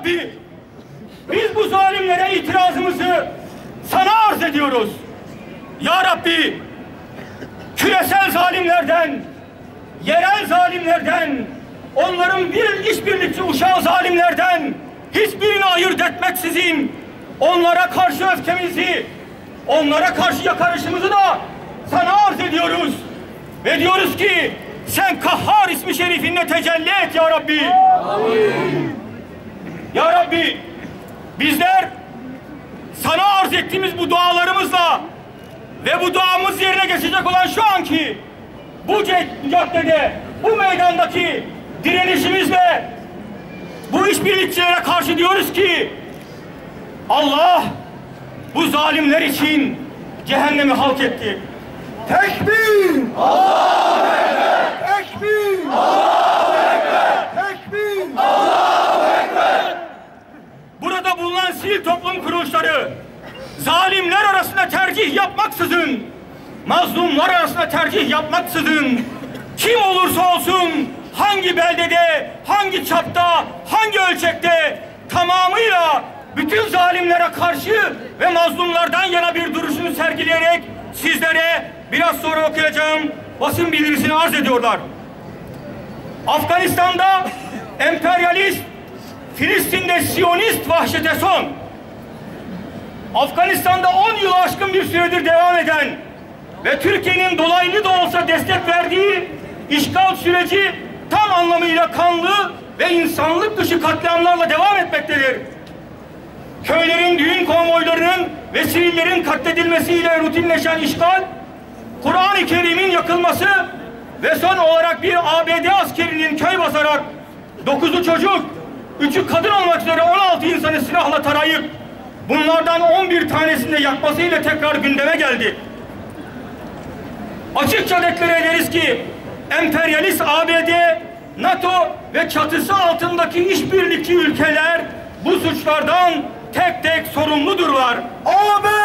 Rabbi biz bu zalimlere itirazımızı sana arz ediyoruz. Ya Rabbi küresel zalimlerden, yerel zalimlerden, onların bir işbirlikçi uşağı zalimlerden hiçbirini ayırt etmeksizin onlara karşı öfkemizi, onlara karşı yakarışımızı da sana arz ediyoruz. Ve diyoruz ki sen Kahhar ismi şerifinle tecelli et ya Rabbi. Amin bizler sana arz ettiğimiz bu dualarımızla ve bu duamız yerine geçecek olan şu anki bu caddede, bu meydandaki direnişimizle bu işbirlikçilere karşı diyoruz ki Allah bu zalimler için cehennemi halk etti. Tekbir! Toplum kuruluşları zalimler arasında tercih yapmaksızın, mazlumlar arasında tercih yapmaksızın kim olursa olsun hangi beldede, hangi çapta, hangi ölçekte tamamıyla bütün zalimlere karşı ve mazlumlardan yana bir duruşunu sergileyerek sizlere biraz sonra okuyacağım basın bildirisini arz ediyorlar. Afganistan'da emperyalist, Filistin'de Siyonist vahşete son. Afganistan'da 10 yıl aşkın bir süredir devam eden ve Türkiye'nin dolaylı da olsa destek verdiği işgal süreci tam anlamıyla kanlı ve insanlık dışı katliamlarla devam etmektedir. Köylerin düğün konvoylarının ve sivillerin katledilmesiyle rutinleşen işgal, Kur'an-ı Kerim'in yakılması ve son olarak bir ABD askerinin köy basarak dokuzu çocuk, üçü kadın olmak üzere 16 insanı silahla tarayıp bunlardan 11 tanesini de yakmasıyla tekrar gündeme geldi. Açıkça deklare ederiz ki emperyalist ABD, NATO ve çatısı altındaki işbirlikçi ülkeler bu suçlardan tek tek sorumludurlar. ABD